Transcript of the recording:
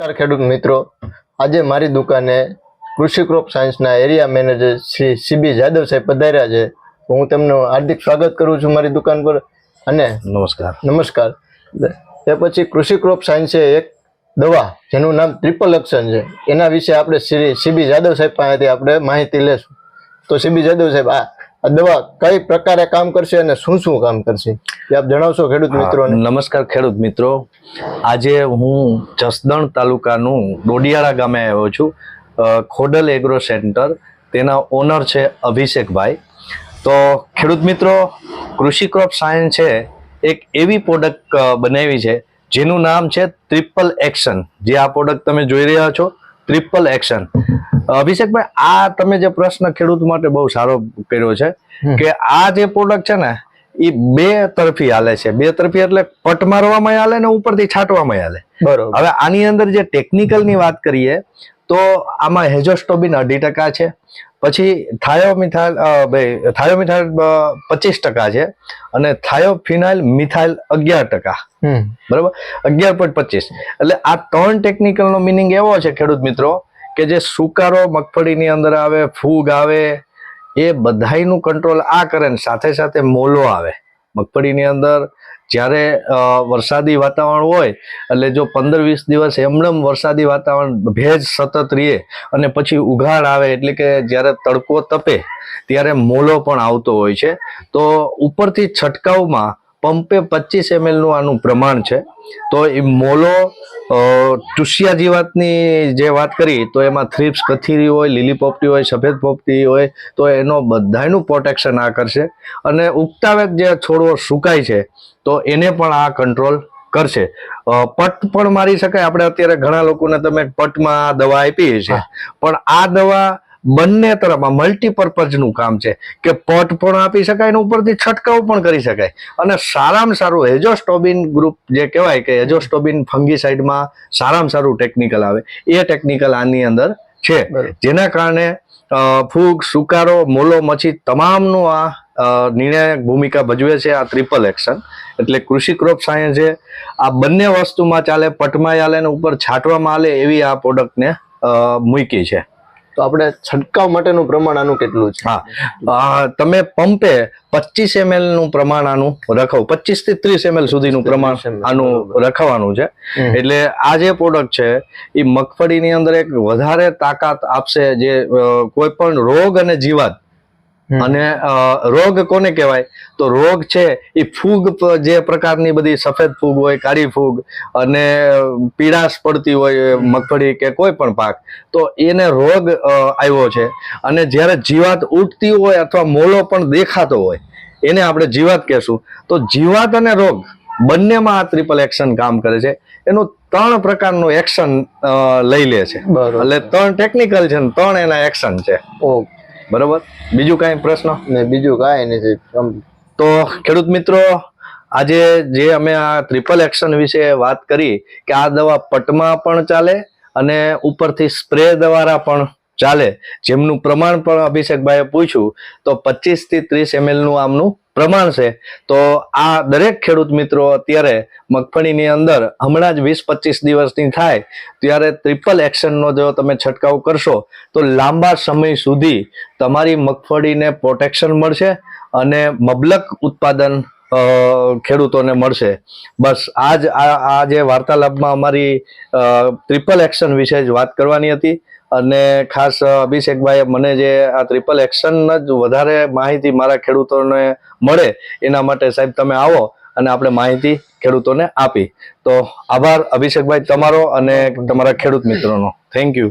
નમસ્કાર ખેડૂત મિત્રો. આજે મારી દુકાને કૃષિ ક્રોપ સાયન્સના area manager Shri CB Jadav સાહેબ પધાર્યા છે. હું તેમનું હાર્દિક સ્વાગત કરું છું મારી દુકાન પર. અને નમસ્કાર. નમસ્કાર. તે પછી કૃષિ ક્રોપ સાયન્સે એક દવા જેનું નામ ટ્રિપલ એક્શન છે એના વિશે આપણે શ્રી સીબી જાદવ સાહેબ પાસેથી આપણે માહિતી લેશું. તો સીબી જાદવ સાહેબ આ આ દવા કઈ પ્રકારે કામ કરશે અને શું શું કામ કરશે? એ આપ જણાવશો ખેડૂત મિત્રો નમસ્કાર ખેડૂત મિત્રો. આજે હું જસદણ તાલુકાનું ડોડિયાળા ગામે આવ્યો છું. Khodal agro centre. તેના ઓનર છે અભિષેકભાઈ. તો ખેડૂત મિત્રો કૃષિ ક્રોપ સાયન્સ છે એક એવી પ્રોડક્ટ બનાવી છે જેનું નામ છે ટ્રિપલ એક્શન. જે આ પ્રોડક્ટ તમે જોઈ રહ્યા છો ટ્રિપલ એક્શન. અભિષેકભાઈ આ તમે જે પ્રશ્ન ખેડૂત માટે બહુ સારો કર્યો છે કે આ જે પ્રોડક્ટ છે ને એ બે તરફી હાલે છે. બે તરફી એટલે પટ મારવામાં હાલે ને ઉપરથી છાંટવામાં હાલે. બરોબર. હવે આની અંદર જે ટેકનિકલની વાત કરીએ તો આમાં હેજોસ્ટોબિન અઢી ટકા છે પછી થાયોમિથાઇલ ભાઈ થાયોમિથાઇલ પચીસ ટકા છે અને થાયોફિનાઇલ મિથાઇલ અગિયાર ટકા. બરોબર બરાબર? અગિયાર પોઈન્ટ પચીસ. એટલે આ ત્રણ ટેકનિકલનો મિનિંગ એવો છે ખેડૂત મિત્રો કે જે સુકારો મગફળીની અંદર આવે, ફૂગ આવે, એ બધાયનું કંટ્રોલ આ કરે ને સાથે સાથે મોલો આવે. મગફળીની અંદર જ્યારે વરસાદી વાતાવરણ હોય, એટલે જો પંદર વીસ દિવસ એમનેમ વરસાદી વાતાવરણ ભેજ સતત રહે અને પછી ઉઘાડ આવે એટલે કે જ્યારે તડકો તપે, ત્યારે મોલો પણ આવતો હોય છે. તો ઉપરથી છંટકાવમાં પંપે પચીસનું આનું પ્રમાણ છે. તો એ મોલો ટુસિયા જીવાતની જે વાત કરી તો એમાં થ્રિપ્સ કથીરી હોય લીલી પોપટી હોય સફેદ પોપટી હોય તો એનો બધાયનું પ્રોટેક્શન આ કરશે. અને ઉગતાવેક જે છોડવો સુકાય છે તો એને પણ આ કંટ્રોલ કરશે. પટ પણ મારી શકાય. આપણે અત્યારે ઘણા લોકોને તમે પટમાં આ દવા આપી છે પણ આ દવા બંને તરફમાં મલ્ટીપર્પઝનું કામ છે કે પટ પણ આપી શકાય ને ઉપરથી છંટકાવ પણ કરી શકાય. અને સારામાં સારું એજોસ્ટોબિન ગ્રુપ જે કહેવાય કે એજોસ્ટોબિન ફંગીસાઇડમાં સારામાં સારું ટેકનિકલ આવે. એ ટેકનિકલ આની અંદર છે. જેના કારણે ફૂગ સુકારો મોલો મચી તમામનું આ નિર્ણાયક ભૂમિકા ભજવે છે આ ટ્રિપલ એક્શન એટલે કૃષિ ક્રોપ સાયન્સ છે. આ બંને વસ્તુમાં ચાલે પટમાં ચાલે ને ઉપર છાંટવામાં આલે એવી આ પ્રોડક્ટને મૂકી છે. તો આપણે છંટકાવ માટેનું પ્રમાણ આનું કેટલું છે? હા. તમે પંપે પચીસ એમએલનું પ્રમાણ આનું રખાવું. પચીસથી ત્રીસ એમએલ સુધીનું પ્રમાણ 30 ml, આનું રખાવાનું છે. એટલે આ જે પ્રોડક્ટ છે એ મગફળીની અંદર એક વધારે તાકાત આપશે જે કોઈ પણ રોગ અને જીવાત. અને રોગ કોને કહેવાય? તો રોગ છે એ ફૂગ જે પ્રકારની બધી સફેદ ફૂગ હોય કાળી ફૂગ અને પીડાશ પડતી હોય મગફળી કે કોઈ પણ પાક તો એને રોગ આવ્યો છે. અને જ્યારે જીવાત ઉઠતી હોય અથવા મોલો પણ દેખાતો હોય એને આપણે જીવાત કહેશું. તો જીવાત અને રોગ બંનેમાં આ ટ્રિપલ એક્શન કામ કરે છે. એનું ત્રણ પ્રકારનું એક્શન લઈ લે છે. એટલે ત્રણ ટેકનિકલ છે ને ત્રણ એના એક્શન છે. ઓકે. બરોબર? બીજું કાંઈ પ્રશ્ન? ને બીજું કાંઈ નથી. તો ખેડૂત મિત્રો આજે જે અમે આ ટ્રિપલ એક્શન વિશે વાત કરી કે આ દવા પટમાં પણ ચાલે અને ઉપરથી સ્પ્રે દ્વારા પણ ચાલે જેમનું પ્રમાણ પણ અભિષેકભાઈએ પૂછ્યું તો પચીસથી ત્રીસ એમએલનું આમનું પ્રમાણ છે, તો આ દરેક ખેડૂત મિત્રો અત્યારે મગફળીની અંદર હમણાં જ વીસ પચીસ દિવસની થાય, ત્યારે ટ્રિપલ એક્શનનો જો તમે છંટકાવ કરશો, તો લાંબા સમય સુધી તમારી મગફળીને પ્રોટેક્શન મળશે અને મબલક ઉત્પાદન ખેડૂતોને મળશે. બસ, આજ આ જે વાર્તાલાપમાં અમારી ટ્રિપલ એક્શન વિશે જ વાત કરવાની હતી, અને ખાસ અભિષેકભાઈએ મને જે આ ટ્રિપલ એક્શન જ વધારે માહિતી મારા ખેડૂતોને મળે, એના માટે સાહેબ તમે આવો અને આપણે માહિતી ખેડૂતોને આપી. તો આભાર અભિષેકભાઈ તમારો અને તમારા ખેડૂત મિત્રોનો. Thank you